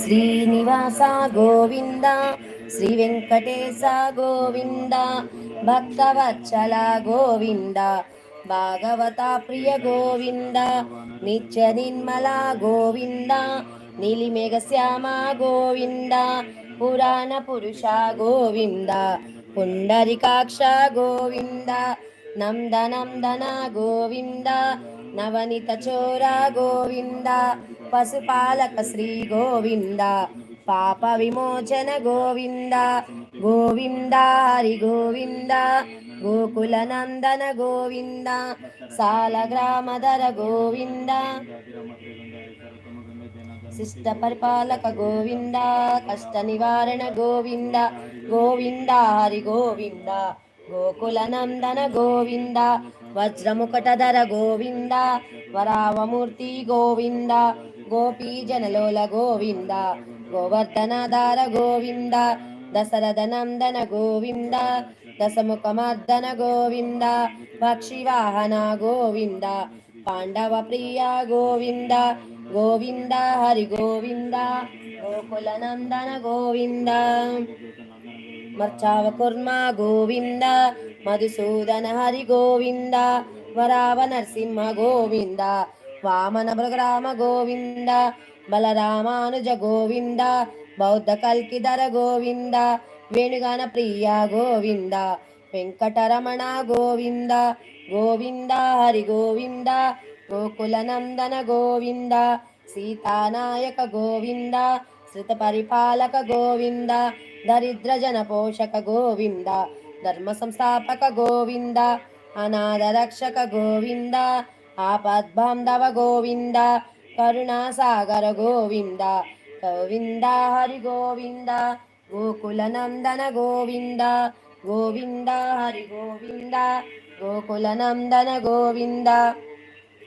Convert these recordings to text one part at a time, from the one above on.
శ్రీనివాస గోవింద శ్రీ వెంకటేశ గోవింద భక్తవత్సల గోవింద భాగవత ప్రియ గోవింద నిత్య నిర్మల గోవింద నీలిమేఘ శ్యామ గోవింద పురాణ పురుష గోవింద పుండరికాక్ష గోవింద నందనందన గోవింద నవనిత చోర గోవింద పశుపాలక శ్రీ గోవింద పాప విమోచన గోవింద గోవింద హరి గోవింద గోకుల నందన గోవింద సాలగ్రామధర గోవింద శిష్ట పరిపాలక గోవింద కష్ట నివారణ గోవింద గోవింద హరి గోవింద గోకుల నందన గోవింద వజ్రముకటధర గోవింద వరావమూర్తి గోవింద గోవింద గోవర్ధనధార గోవింద దశరథ నందన గోవింద దశముఖమర్దన గోవింద పక్షివాహన గోవింద పాండవ ప్రియ గోవింద గోవింద హరి గోవింద గోకుల నందన గోవింద మర్చావ కుర్మ గోవింద మధుసూదన హరి గోవింద వరావ నరసింహ గోవింద వామన భృగరామ గోవింద బలరామానుజ గోవింద బౌద్ధ కల్కిధర గోవింద వేణుగాన ప్రియ గోవింద వెంకటరమణ గోవింద గోవింద హరి గోవింద గోకుల నందన గోవింద సీతానాయక గోవింద శ్రుత పరిపాలక గోవింద దరిద్ర జన పోషక గోవింద ధర్మ సంస్థాపక గోవింద అనాథ రక్షక గోవింద ఆపద్బాంధవ గోవింద కరుణాసాగర గోవింద గోవింద హరి గోవింద గోకులనందన గోవింద గోవింద హరి గోవింద గోకులనందన గోవింద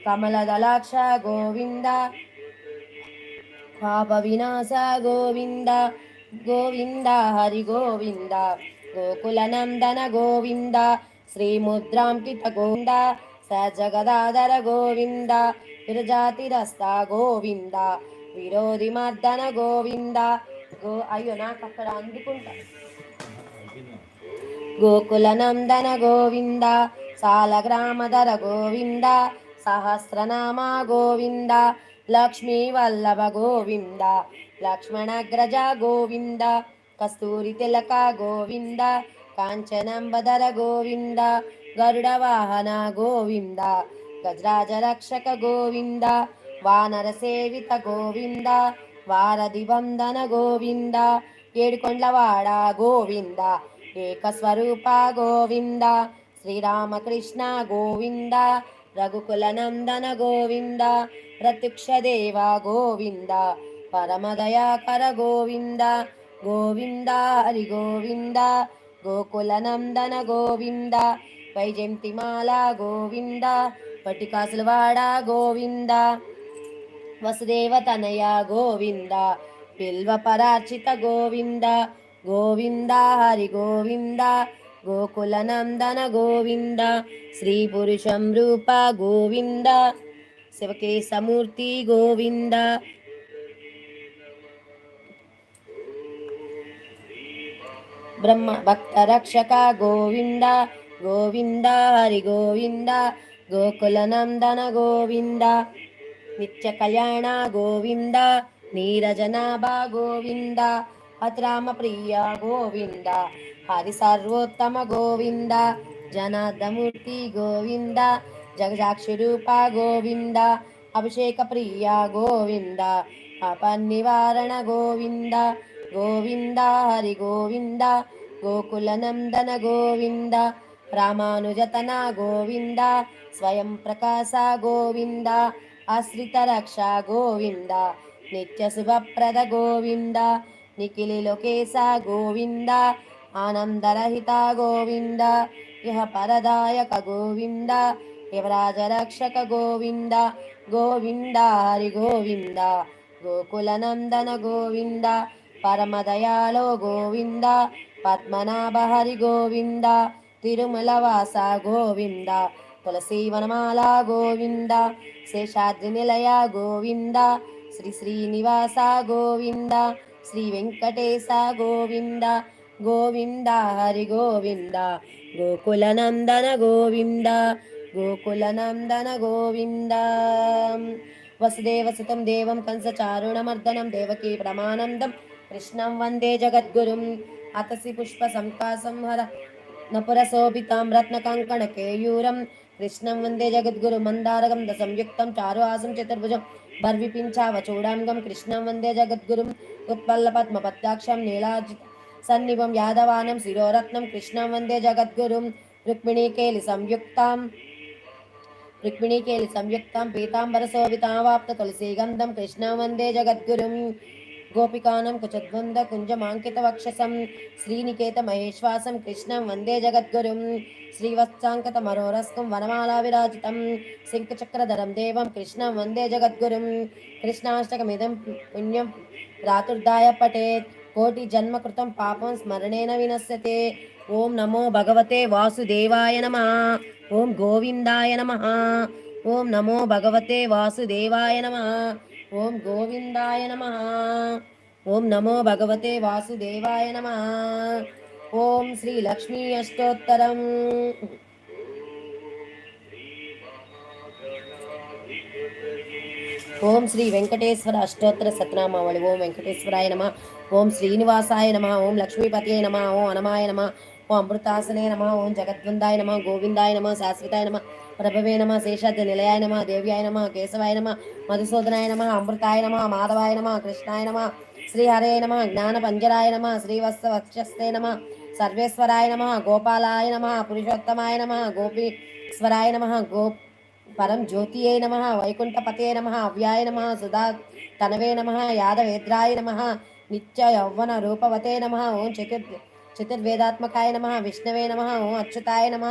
కమలదలాక్ష గోవింద పాప వినాశ గోవింద గోవింద హరి గోవింద గోకులనందన గోవింద శ్రీముద్రాంకిత గోవింద సజగదాధర గోవింద విరజాతిరస్త గోవింద విరోధి మర్దన గోవింద. గో అయ్యో నాకు అక్కడ అందుకుంటా. గోకుల నందన గోవింద సాలగ్రామధర గోవింద సహస్రనామ గోవింద లక్ష్మీ వల్లభ గోవింద లక్ష్మణగ్రజ గోవింద కస్తూరి తిలక గోవింద కాంచనంబధర గోవింద గరుడ వాహన గోవింద గజరాజ రక్షక గోవింద వానర సేవిత గోవింద వారధి వందన గోవింద ఏడుకొండ్లవాడ గోవింద ఏకస్వరూప గోవింద శ్రీరామకృష్ణ గోవింద రఘుకుల నందన గోవింద ప్రత్యక్ష దేవ గోవింద పరమదయాకర గోవింద గోవింద హరి గోవింద గోకుల నందన గోవింద వైజంతిమాల గోవింద పటికాసులవాడ గోవింద వసుదేవ తనయ గోవింద బిల్వ పరార్చిత గోవింద గోవింద హరి గోవింద గోకుల నందన గోవింద శ్రీ పురుషం రూప గోవింద శివకేశమూర్తి గోవింద. బ్రహ్మ భక్త రక్షక గోవింద గోవింద హరి గోవింద గోకుల నందన గోవింద నిత్య కళ్యాణ గోవింద నీరజనాభ గోవింద అత్రామ ప్రియ గోవింద హరి సర్వోత్తమ గోవింద జనార్దమూర్తి గోవింద జగజాక్షరూప గోవింద అభిషేక ప్రియ గోవింద అపన్నివారణ గోవింద గోవింద హరి గోవింద గోకుల నందన గోవింద రామానుజతన గోవింద స్వయం ప్రకాశ గోవింద ఆశ్రిత రక్ష గోవింద నిత్య శుభప్రద గోవింద నిఖిలి లోకేశ గోవింద ఆనందరహిత గోవింద ఇహ పరదాయక గోవింద యువరాజ రక్షక గోవింద గోవింద హరి గోవింద గోకుల నందన గోవింద పరమదయాలో గోవింద పద్మనాభ హరి గోవింద తిరుమలవాస గోవింద తులసి వనమాల గోవింద శేషాద్రి నిలయ గోవింద శ్రీ శ్రీనివాస గోవింద శ్రీ వెంకటేశ గోవింద గోవింద హరి గోవింద గోకులనందన గోవింద గోకులనందన గోవింద వసుదేవసుతం దేవం కంసచారుణమర్దనం దేవకీ ప్రమానందం కృష్ణం వందే జగద్గురుం అతసి పుష్ప సంకాసం హర నపురశోభితాం రత్నకంకణకేయూరం కృష్ణం వందే జగద్గురు మందారగం దసంయుక్తం చారు ఆసం చతుర్భుజం బర్విపించావచూడాంగం కృష్ణం వందే జగద్గురుం ఉత్పల్ల పద్మ పద్మపత్యాక్షం నీలాజిత సన్నిభం యాదవానం శిరోరత్నం కృష్ణం వందే జగద్గురుం రుక్మిణీకేలి సంయుక్తాం రుక్మిణీకేలి సంయుక్తాం పీతాంబరశోభితావాప్త తులసీగంధం కృష్ణం వందే జగద్గురుం గోపికానం కుచద్వంద కుంజమాంకిత వక్షసం శ్రీనికేత మహేశ్వాసం కృష్ణం వందే జగద్గురుం శ్రీవత్సాంకత మరోరస్కం వనమాలా విరాజితం శంఖచక్రధరం దేవం కృష్ణం వందే జగద్గురుం కృష్ణాష్టకమిదం పుణ్యం రాతుర్దాయ పఠేత్ కోటి జన్మ కృతం పాపం స్మరణేన వినశ్యతే ఓం నమో భగవతే వాసుదేవాయ నమ ఓం గోవిందాయ నమ ఓం నమో భగవతే వాసుదేవాయ నమ ఓం గోవిందాయ నమ. ఓం నమో భగవతే వాసుదేవాయ నమ. ఓం శ్రీ లక్ష్మీ అష్టోత్తరం. ఓం శ్రీ వెంకటేశ్వర అష్టోత్తర సత్నామావళి. ఓం వెంకటేశ్వరాయ నమ. ఓం శ్రీనివాసాయ నమ. ఓం లక్ష్మీపతియే నమ. ఓం అనమాయ నమ. ఓ అమృతాసనే నమ ఓం జగద్వందాయ నమ గోవిందాయ నమ శాశ్వతాయ నమ ప్రభవే నమ శేషాద్రి నిలయాయ నమ దేవ్యాయ నమ కేశవాయ నమ మధుసూదనాయ నమ అమృతాయ నమ మాధవాయ నమ కృష్ణాయ నమ శ్రీహరే నమ జ్ఞానపంజరాయ నమ శ్రీవత్స వక్షస్థే నమ సర్వేశ్వరాయ నమ గోపాలాయ నమ పురుషోత్తమాయ నమ గోపీశ్వరాయ నమ గో పరం జ్యోతియే నమ వైకుంఠపతే నమ అవ్యాయ నమ సుధా తనవే నమ యాదవేద్రాయ నమ నిత్య యౌవన రూపవతే నమ ఓం చతుర్ చతుర్వేదాత్మకాయ నమ విష్ణవే నమ ఓం అచ్యుతాయ నమ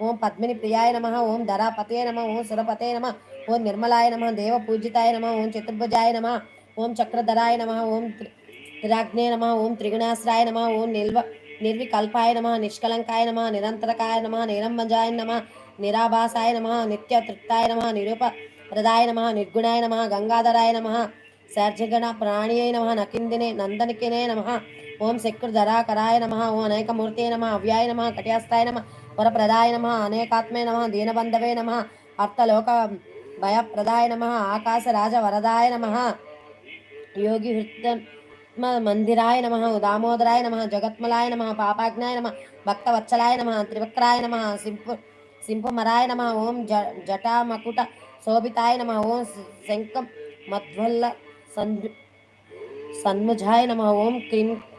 ఓం పద్మిని ప్రియాయ నమ ఓం ధరాపతే నమ ఓం సురపతే నమ ఓం నిర్మలాయ నమ దేవ పూజితాయ నమ ఓం చతుర్భుజాయ నమ ఓం చక్రధరాయ నమ ఓం త్రిరాగ్నే నమ ఓం త్రిగుణాశ్రాయ నమ ఓం నిల్వ నిర్వికల్పాయ నమ నిష్కలంకాయ నమ నిరంతరకాయ నమ నిరంబజాయ నమ నిరాభాసాయ నమ నిత్య తృప్తాయ నమ నిరూప ప్రదాయ నమ నిర్గుణాయ నమ గంగాధరాయ నమ సర్జగణ ప్రాణియై నమ నకిందినే నందనికినే నమ ఓం శక్రుధరాకరాయ నమ ఓం అనేకమూర్తే నమ అవ్యాయ నమ కట్యాస్తాయ నమ వరప్రదాయ నమ అనేకాత్మే నమ దీనబంధవే నమ అర్థలోక భయప్రదాయ నమ ఆకాశరాజ వరదాయ నమ యోగి హృత మందిరాయ నమ దామోదరాయ నమ జగత్మలాయ నమ పాపాజ్ఞాయ నమ భక్తవత్సలాయ నమ త్రివక్రాయ నమ సింపు సింపుమరాయ నమ ఓం జ జటామకుట శోభితాయ నమ ఓం శంఖం మధ్వల్ల సన్ సన్ముజాయ నమ ఓం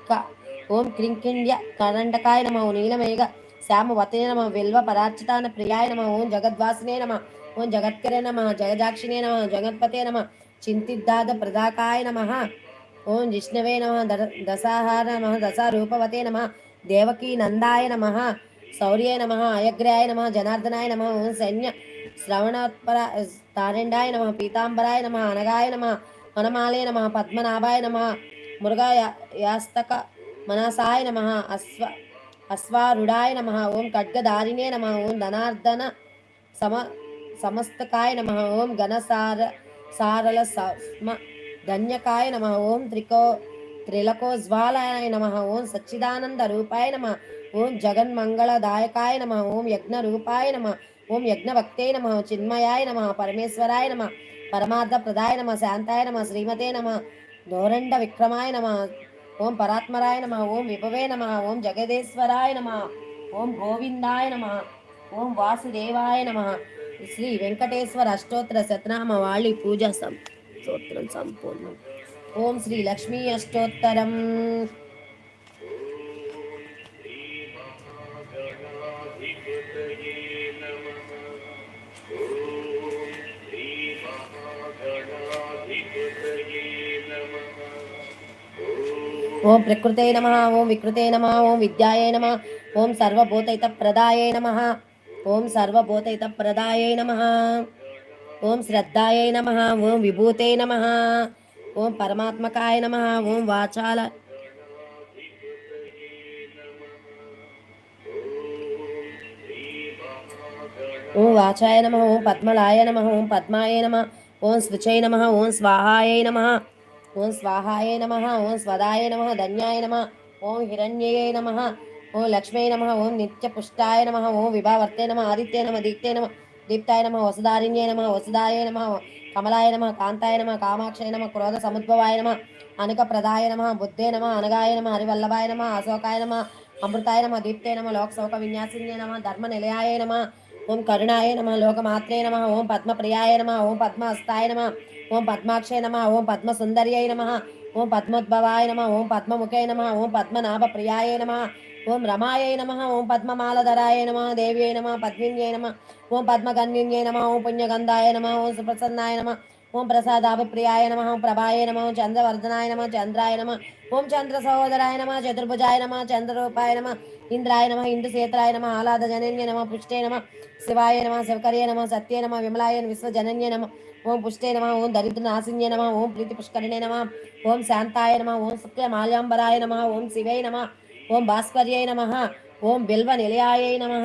క్రింక ఓం క్రింకిండ్య కరండకాయ నమ ఓ నీలమేఘ. శ్యామ వతయ నమ విల్వ పరార్చితాన ప్రియాయ నమ. ఓం జగద్వాసినే నమ. ఓం జగత్కరే నమ. జగదాక్షిణే నమ. జగత్పతే నమ. చింతిద్దాద ప్రదాకాయ నమ. ఓం జిష్ణవే నమ. దశాహార నమ. దశారూపవతే నమ. దేవకీ నందాయ నమ. శౌర్యే నమ. అయగ్రయాయ నమ. జనార్దనాయ నమ. ఓం సైన్య శ్రవణోత్పర తారెండాయ నమ. పీతాంబరాయ నమ. అనగాయ నమ. వనమాలే నమ. పద్మనాభాయ నమ. మురుగా యాస్తక మనసాయ నమ అశ్వ అశ్వారుడాయ నమ ఓం ఖడ్గదారిణే నమ ఓం ధనార్దన సమ సమస్తకాయ నమ ఓం ఘనసార సారల సమ ధన్యకాయ నమ ఓం త్రికో త్రిలకో త్రిలకోజ్వాలాయ నమ ఓం సచ్చిదానంద రూపాయ నమ ఓం జగన్మంగళదాయకాయ నమ ఓం యజ్ఞ రూపాయ నమ ఓం యజ్ఞభక్తే నమ చిన్మయాయ నమ పరమేశ్వరాయ నమ పరమార్థ ప్రదాయ నమ శాంతాయ నమ శ్రీమతే నమ దోరండ విక్రమాయ నమ. ఓం పరాత్మరాయ నమ. ఓం విభవే నమ. ఓం జగదేశ్వరాయ నమ. ఓం గోవిందాయ నమ. ఓం వాసుదేవాయ నమ. శ్రీ వెంకటేశ్వర అష్టోత్తర శతనామ వాళ్ళి పూజ సం స్తోత్రం సంపూర్ణం. ఓం శ్రీ లక్ష్మీ అష్టోత్తరం. ఓం ప్రకృతే నమ ఓం వికృతే నమ ఓం విద్యాయ నమ ఓం సర్వభూతైత ప్రదాయ నమ ఓం సర్వభూతైత ప్రదాయ నమ ఓం శ్రద్ధాయ నమ ఓం విభూతే నమ ఓం పరమాత్మకాయ నమ ఓం వాచాల ఓం వాచాయ నమ ఓం పద్మలాయ నమ ఓం పద్మాయ నమ ఓం స్విచై నమ ఓం స్వాహాయ నమ ఓం స్వాహాయ నమ ఓం స్వదాయ నమ ధన్యాయ నమ ఓం హిరణ్యయ నమ ఓం లక్ష్మీ నమ ఓం నిత్యపుష్టాయ నమ ఓం విభావర్తే నమ ఆదిత్య నమ దీప్తే నమ దీప్తాయ నమ వసుదారిణ్యే నమ వసుదాయ నమ కమలాయ నమ కాంతాయ నమ కామాక్షయ నమ క్రోధ సముద్భవాయ నమ అనుక ప్రదాయ నమ బుద్ధే నమ అనగాయ నమ హరివల్లభాయ నమ అశోకాయ నమ అమృతాయ నమ దీప్తే నమ లోకశోక విన్యాసిన్యే నమ ధర్మ నిలయాయ నమ ఓం కరుణాయ నమ లోకమాత్రే నమ ఓం పద్మప్రియాయ నమ ఓం పద్మహస్తాయ నమ ఓం పద్మాక్షయ నమ ఓం పద్మసుందర్యై నమ ఓం పద్మోద్భవాయ నమ ఓం పద్మముఖై నమ ఓం పద్మనాభ ప్రియాయ నమ ఓం రమాయై నమ ఓం పద్మమాలధరాయ నమ దేవ్యై నమ పద్మిన్యై నమ ఓం పద్మగన్యై నమ ఓం పుణ్యగంధాయ నమ ఓం సుప్రసన్నాయ నమ ఓం ప్రసాదాభిప్రియాయ నమ ఓం ప్రభాయ నమ ఓం చంద్రవర్ధనాయ నమ చంద్రాయ నమ ఓం చంద్ర సహోదరాయ నమ చతుర్భుజాయ నమ చంద్రరూపాయ నమ ఇంద్రాయ నమ ఇంద్రసేత్రాయ నమ ఆహ్లాద జనన్య నమ పుష్టే నమ శివాయ నమ శివకర్య నమ సత్య నమ విమలాయ విశ్వజనన్య నమ ఓం పుష్టే నమ ఓం దరిద్ర నాశిన్య నమ ఓం ప్రీతి పుష్కరిణే నమ ఓం శాంతాయ నమ ఓం శుక్ల మాల్యాంబరాయ నమ ఓం శివై నమ ఓం భాస్కర్యై నమ ఓం బిల్వ నిలయాయ నమ.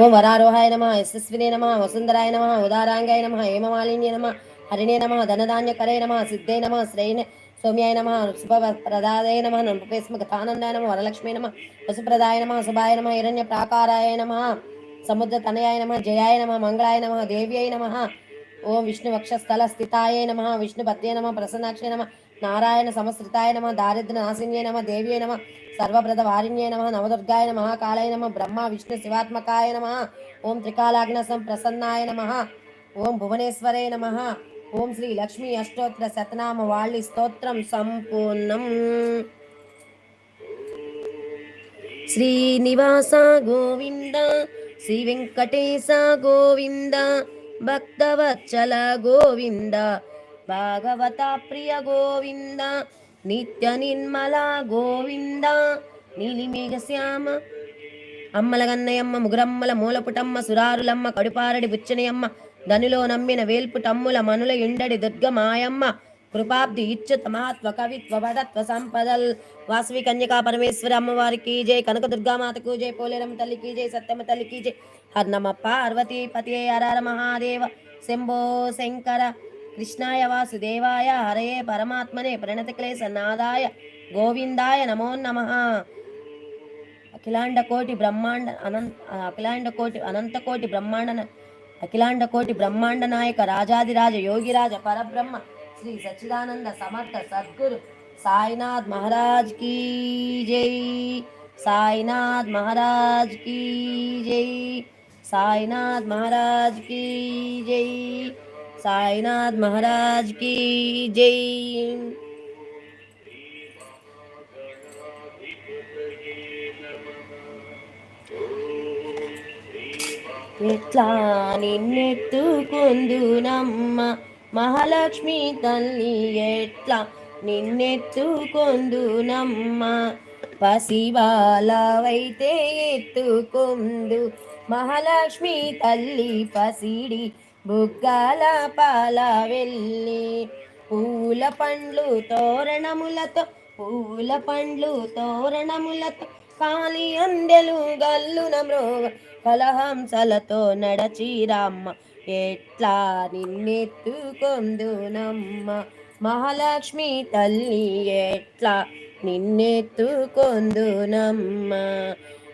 ఓం వరారోహాయ నమ యశస్వినే నమ వసుంధరాయ నమ ఉదారాంగాయ నమ హేమమాలిన్య నమ హరిణే నమ ధనధాన్యకరే నమ సిద్ధే నమ శ్రేణ సౌమ్యాయ నమ శుభప్రదాయ నమ నృపేస్మగతానందాయ నమ వరలక్ష్మీ నమ వసుప్రదాయ నమ శుభాయ నమ హిరణ్య ప్రాకారాయ నమ సముద్ర తనయాయ నమ జయాయ నమ మంగళాయ నమ దేవ్యై నమ ఓం విష్ణు వక్షస్థల స్థితాయ నమ విష్ణు పద్య నమ ప్రసన్నాక్ష నమ నారాయణ సమశ్రితాయ నమ దారిద్ర నాశిన్యే నమ దేవ్యై నమ సర్వప్రద వారిణ్యే నమ నవదుర్గాయ నమ కాళాయ నమ బ్రహ్మ విష్ణు శివాత్మకాయ నమ ఓం త్రికాలాగ్న ప్రసన్నాయ నమ ఓం భువనేశ్వరే నమ ఓం శ్రీ లక్ష్మీ అష్టోత్తర శతనామ వాళ్ళి స్తోత్రం సంపూర్ణం. శ్రీనివాస గోవింద శ్రీ వెంకటేశ గోవింద భక్తవత్సల గోవింద భాగవత ప్రియ గోవింద నిత్య నిర్మల గోవింద నీలిమేఘ శ్యామ అమ్మల గన్నయమ్మ ముగురమ్మల మూలపుటమ్మ సురారులమ్మ కడుపారడి బుచ్చనయమ్మ ధనిలో నమ్మిన వేల్పుటమ్ముల మనుల ఇండడి దుర్గ మాయమ్మ కృపాబ్ది ఇచ్చుత మహత్వ కవిత్వ వడత్వ సంపదల్. వాసవి కన్యకా పరమేశ్వర అమ్మవారికి జై. కనక దుర్గామాతకు జై. పోలేరమ్మ తల్లికి జై. సత్యమ్మ తల్లికి జై. హర్నమ పార్వతీ పతి హర మహాదేవ. శంభో శంకర కృష్ణాయ వాసుదేవాయ. హరయే పరమాత్మనే ప్రణత క్లేశ నాదాయ. గోవిందాయ నమో నమః. అఖిలాండ కోటి బ్రహ్మాండ అనంత అఖిలాండ కోటి అనంత కోటి బ్రహ్మాండ న- అఖిలాండ కోటి బ్రహ్మాండ నాయక రాజాదిరాజ యోగిరాజ పరబ్రహ్మ శ్రీ సచ్చిదానంద సమర్థ సద్గురు సాయినాథ్ మహారాజ్ కీ జై. సాయినాథ్ మహారాజ్ కీ జై. సాయినాథ్ మహారాజ్ కీ జై. సాయినాథ్ మహారాజ్ కీ ఎట్లా నిన్నెత్తుకొందునమ్మ? మహాలక్ష్మి తల్లి ఎట్లా నిన్నెత్తుకొందునమ్మ? పసివాలవైతే ఎత్తుకొందు. మహాలక్ష్మి తల్లి పసిడి బుగ్గల పాల వెళ్ళి పూల పండ్లు తోరణములతో పూల పండ్లు తోరణములతో కాలి అందెలు గల్లున మృగ కలహంసలతో నడచిరామ్మ ఎట్లా నిన్నెత్తుకొందునమ్మ? మహాలక్ష్మి తల్లి ఎట్లా నిన్నెత్తుకొందునమ్మ?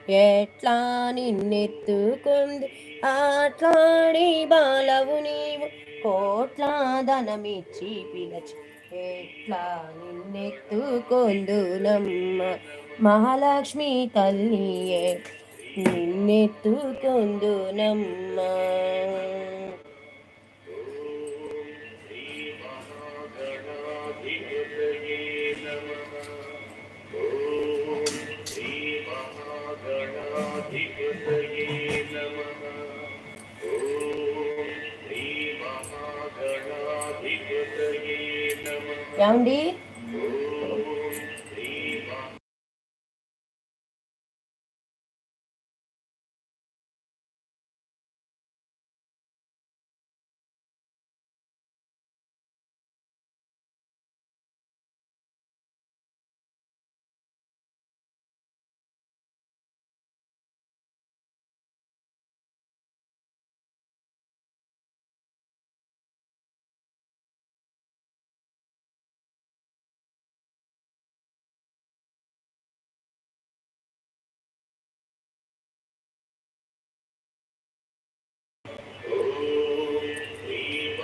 ఎట్లా నిన్నెత్తుకొందు? ఆట్లాడి బాలవు నీవు కోట్లా ధనమిచ్చి పిలచి ఎట్లా నిన్నెత్తుకొందునమ్మ మహాలక్ష్మి తల్లి నిన్నెత్తుకొందునమ్మ ఏమండి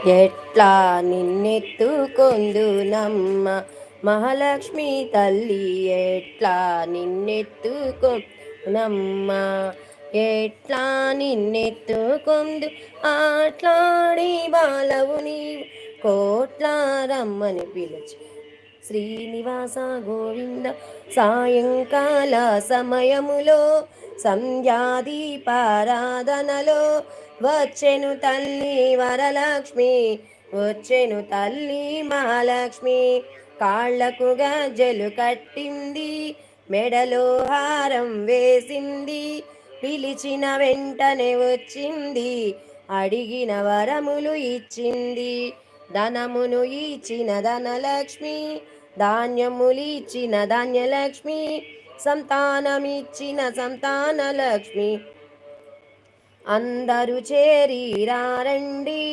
ఎట్లా నిన్నెత్తుకొందునమ్మ? మహాలక్ష్మి తల్లి ఎట్లా నిన్నెత్తుకొందునమ్మ? ఎట్లా నిన్నెత్తుకొందు? ఆట్లాడి బాలవు నీవు. కోట్ల రమ్మని పిలిచి శ్రీనివాస గోవింద సాయంకాల సమయములో సంధ్యాదీపారాధనలో వచ్చెను తల్లి వరలక్ష్మి వచ్చెను తల్లి మహాలక్ష్మి. కాళ్ళకు గజ్జలు కట్టింది మెడలో హారం వేసింది. పిలిచిన వెంటనే వచ్చింది అడిగిన వరములు ఇచ్చింది. ధనమును ఇచ్చిన ధనలక్ష్మి ధాన్యములు ఇచ్చిన ధాన్యలక్ష్మి సంతానమిచ్చిన సంతానలక్ష్మి. అందరూ చేరి రండి